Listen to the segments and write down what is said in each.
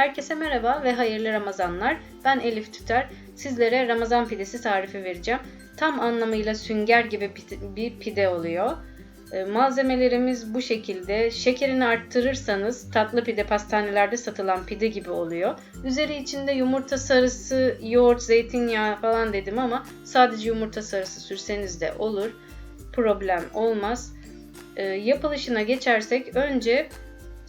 Herkese merhaba ve hayırlı Ramazanlar. Ben Elif Tüter. Sizlere Ramazan pidesi tarifi vereceğim. Tam anlamıyla sünger gibi bir pide oluyor. Ee, Malzemelerimiz bu şekilde. Şekerini arttırırsanız tatlı pide pastanelerde satılan pide gibi oluyor. Üzeri içinde yumurta sarısı, yoğurt, zeytinyağı falan dedim ama sadece yumurta sarısı sürseniz de olur. Problem olmaz. Ee, yapılışına geçersek önce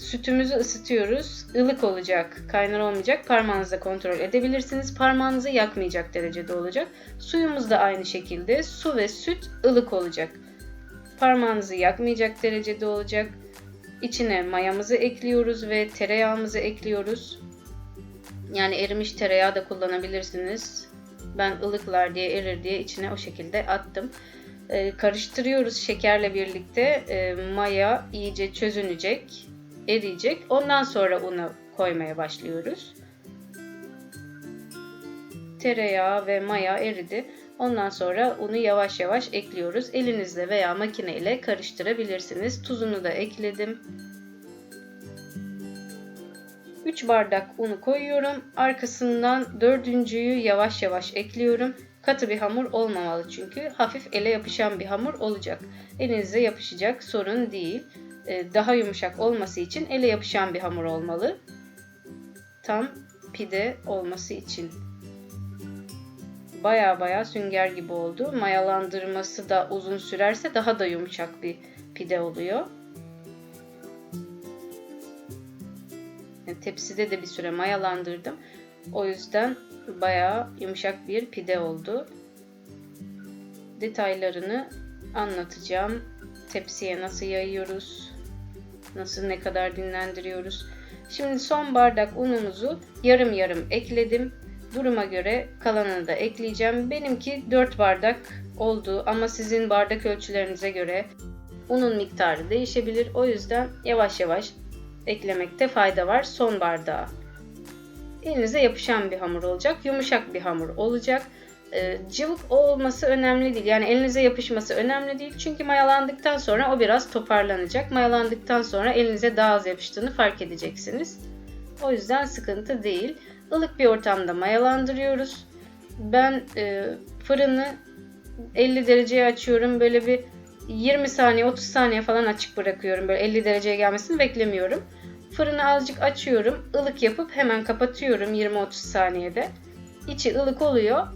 sütümüzü ısıtıyoruz. Ilık olacak, kaynar olmayacak. Parmağınızla kontrol edebilirsiniz. Parmağınızı yakmayacak derecede olacak. Suyumuz da aynı şekilde. Su ve süt ılık olacak. Parmağınızı yakmayacak derecede olacak. İçine mayamızı ekliyoruz ve tereyağımızı ekliyoruz. Yani erimiş tereyağı da kullanabilirsiniz. Ben ılıklar diye erir diye içine o şekilde attım. Ee, karıştırıyoruz şekerle birlikte. Ee, maya iyice çözünecek, eriyecek. Ondan sonra unu koymaya başlıyoruz. Tereyağı ve maya eridi. Ondan sonra unu yavaş yavaş ekliyoruz. Elinizle veya makine ile karıştırabilirsiniz. Tuzunu da ekledim. 3 bardak unu koyuyorum. Arkasından dördüncüyü yavaş yavaş ekliyorum. Katı bir hamur olmamalı çünkü. Hafif ele yapışan bir hamur olacak. Elinize yapışacak sorun değil. Ee, Daha yumuşak olması için ele yapışan bir hamur olmalı. Tam pide olması için. Baya baya sünger gibi oldu. Mayalandırması da uzun sürerse daha da yumuşak bir pide oluyor. Tepside de bir süre mayalandırdım. O yüzden bayağı yumuşak bir pide oldu. Detaylarını anlatacağım. Tepsiye nasıl yayıyoruz? Nasıl ne kadar dinlendiriyoruz? Şimdi son bardak unumuzu yarım yarım ekledim. Duruma göre kalanını da ekleyeceğim. Benimki 4 bardak oldu ama sizin bardak ölçülerinize göre unun miktarı değişebilir. O yüzden yavaş yavaş eklemekte fayda var son bardağa. Elinize yapışan bir hamur olacak. Yumuşak bir hamur olacak. Ee, cıvık olması önemli değil. Yani elinize yapışması önemli değil. Çünkü mayalandıktan sonra o biraz toparlanacak. Mayalandıktan sonra elinize daha az yapıştığını fark edeceksiniz. O yüzden sıkıntı değil. Ilık bir ortamda mayalandırıyoruz. Ben e, fırını 50 dereceye açıyorum. Böyle bir 20 saniye 30 saniye falan açık bırakıyorum. Böyle 50 dereceye gelmesini beklemiyorum. Fırını azıcık açıyorum. ılık yapıp hemen kapatıyorum 20-30 saniyede. İçi ılık oluyor.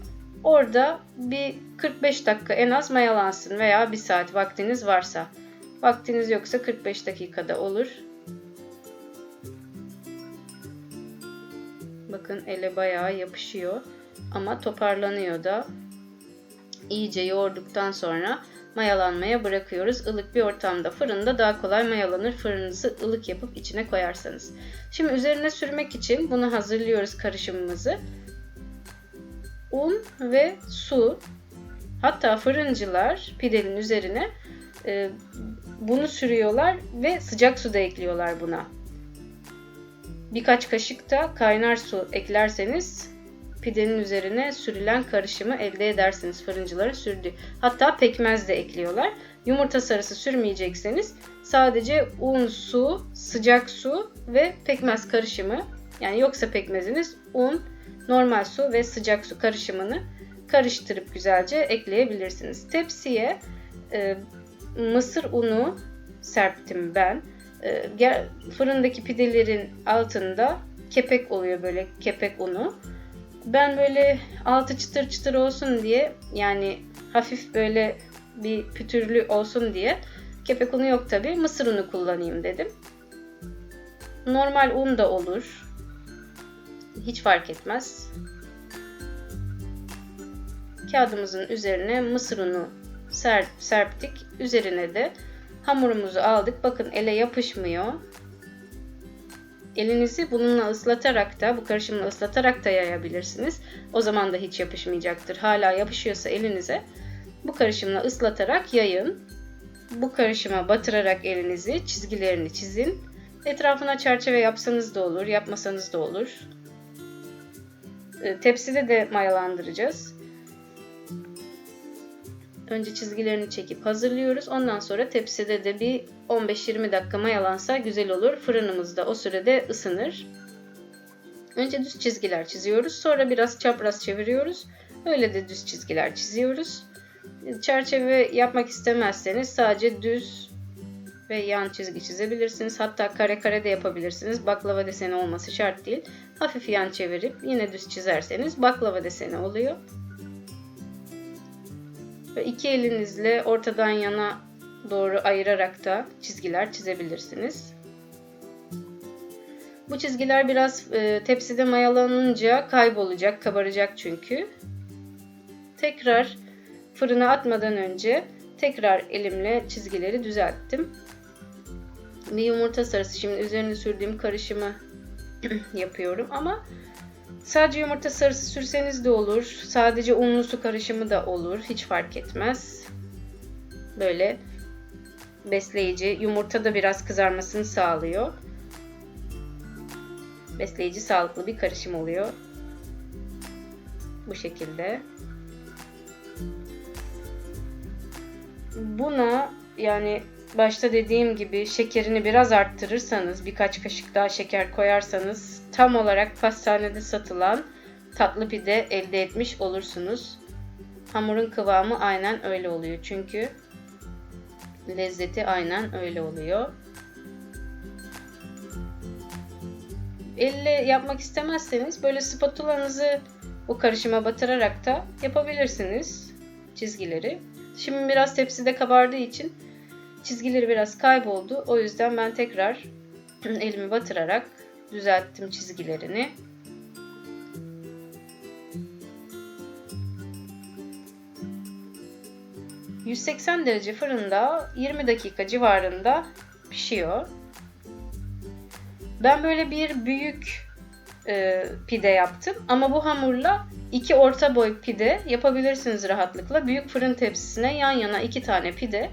Orada bir 45 dakika en az mayalansın veya 1 saat vaktiniz varsa. Vaktiniz yoksa 45 dakikada olur. Bakın ele bayağı yapışıyor ama toparlanıyor da. İyice yoğurduktan sonra mayalanmaya bırakıyoruz. Ilık bir ortamda fırında daha kolay mayalanır. Fırınınızı ılık yapıp içine koyarsanız. Şimdi üzerine sürmek için bunu hazırlıyoruz karışımımızı. Un ve su. Hatta fırıncılar pidenin üzerine e, bunu sürüyorlar ve sıcak su da ekliyorlar buna. Birkaç kaşık da kaynar su eklerseniz pidenin üzerine sürülen karışımı elde edersiniz fırıncıların sürdüğü. Hatta pekmez de ekliyorlar. Yumurta sarısı sürmeyecekseniz sadece un, su, sıcak su ve pekmez karışımı yani yoksa pekmeziniz un, normal su ve sıcak su karışımını karıştırıp güzelce ekleyebilirsiniz. Tepsiye e, mısır unu serptim ben. E, fırındaki pidelerin altında kepek oluyor böyle kepek unu. Ben böyle altı çıtır çıtır olsun diye yani hafif böyle bir pütürlü olsun diye kepek unu yok tabi mısır unu kullanayım dedim. Normal un da olur. Hiç fark etmez. Kağıdımızın üzerine mısır unu ser, serptik. Üzerine de hamurumuzu aldık. Bakın ele yapışmıyor. Elinizi bununla ıslatarak da, bu karışımla ıslatarak da yayabilirsiniz. O zaman da hiç yapışmayacaktır. Hala yapışıyorsa elinize bu karışımla ıslatarak yayın. Bu karışıma batırarak elinizi, çizgilerini çizin. Etrafına çerçeve yapsanız da olur, yapmasanız da olur. E, Tepside de mayalandıracağız. Önce çizgilerini çekip hazırlıyoruz. Ondan sonra tepside de bir 15-20 dakika mayalansa güzel olur. Fırınımız da o sürede ısınır. Önce düz çizgiler çiziyoruz. Sonra biraz çapraz çeviriyoruz. Öyle de düz çizgiler çiziyoruz. Çerçeve yapmak istemezseniz sadece düz ve yan çizgi çizebilirsiniz. Hatta kare kare de yapabilirsiniz. Baklava deseni olması şart değil. Hafif yan çevirip yine düz çizerseniz baklava deseni oluyor. Ve iki elinizle ortadan yana doğru ayırarak da çizgiler çizebilirsiniz. Bu çizgiler biraz e, tepside mayalanınca kaybolacak, kabaracak çünkü. Tekrar fırına atmadan önce tekrar elimle çizgileri düzelttim. Yumurta sarısı şimdi üzerine sürdüğüm karışımı yapıyorum ama sadece yumurta sarısı sürseniz de olur. Sadece unlu su karışımı da olur. Hiç fark etmez. Böyle besleyici. Yumurta da biraz kızarmasını sağlıyor. Besleyici, sağlıklı bir karışım oluyor. Bu şekilde. Buna yani başta dediğim gibi şekerini biraz arttırırsanız, birkaç kaşık daha şeker koyarsanız tam olarak pastanede satılan tatlı pide elde etmiş olursunuz. Hamurun kıvamı aynen öyle oluyor çünkü lezzeti aynen öyle oluyor. Elle yapmak istemezseniz böyle spatulanızı bu karışıma batırarak da yapabilirsiniz çizgileri. Şimdi biraz tepside kabardığı için çizgileri biraz kayboldu. O yüzden ben tekrar elimi batırarak düzelttim çizgilerini. ...180 derece fırında 20 dakika civarında pişiyor. Ben böyle bir büyük e, pide yaptım. Ama bu hamurla iki orta boy pide yapabilirsiniz rahatlıkla. Büyük fırın tepsisine yan yana iki tane pide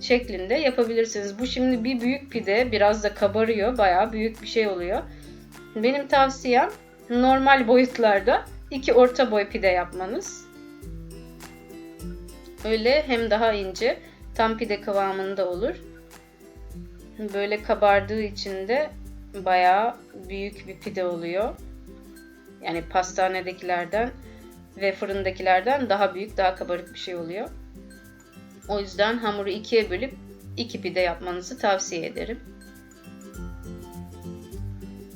şeklinde yapabilirsiniz. Bu şimdi bir büyük pide biraz da kabarıyor. Bayağı büyük bir şey oluyor. Benim tavsiyem normal boyutlarda iki orta boy pide yapmanız. Öyle hem daha ince tam pide kıvamında olur. Böyle kabardığı için de bayağı büyük bir pide oluyor. Yani pastanedekilerden ve fırındakilerden daha büyük, daha kabarık bir şey oluyor. O yüzden hamuru ikiye bölüp iki pide yapmanızı tavsiye ederim.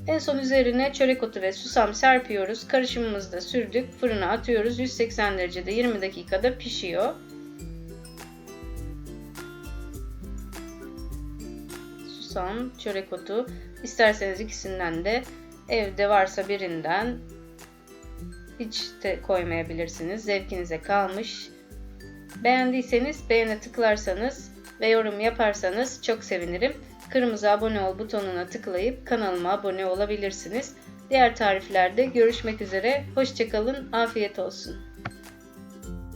En son üzerine çörek otu ve susam serpiyoruz. Karışımımızı da sürdük. Fırına atıyoruz. 180 derecede 20 dakikada pişiyor. Susam, çörek otu. İsterseniz ikisinden de evde varsa birinden hiç de koymayabilirsiniz. Zevkinize kalmış. Beğendiyseniz beğene tıklarsanız ve yorum yaparsanız çok sevinirim. Kırmızı abone ol butonuna tıklayıp kanalıma abone olabilirsiniz. Diğer tariflerde görüşmek üzere. Hoşçakalın. Afiyet olsun.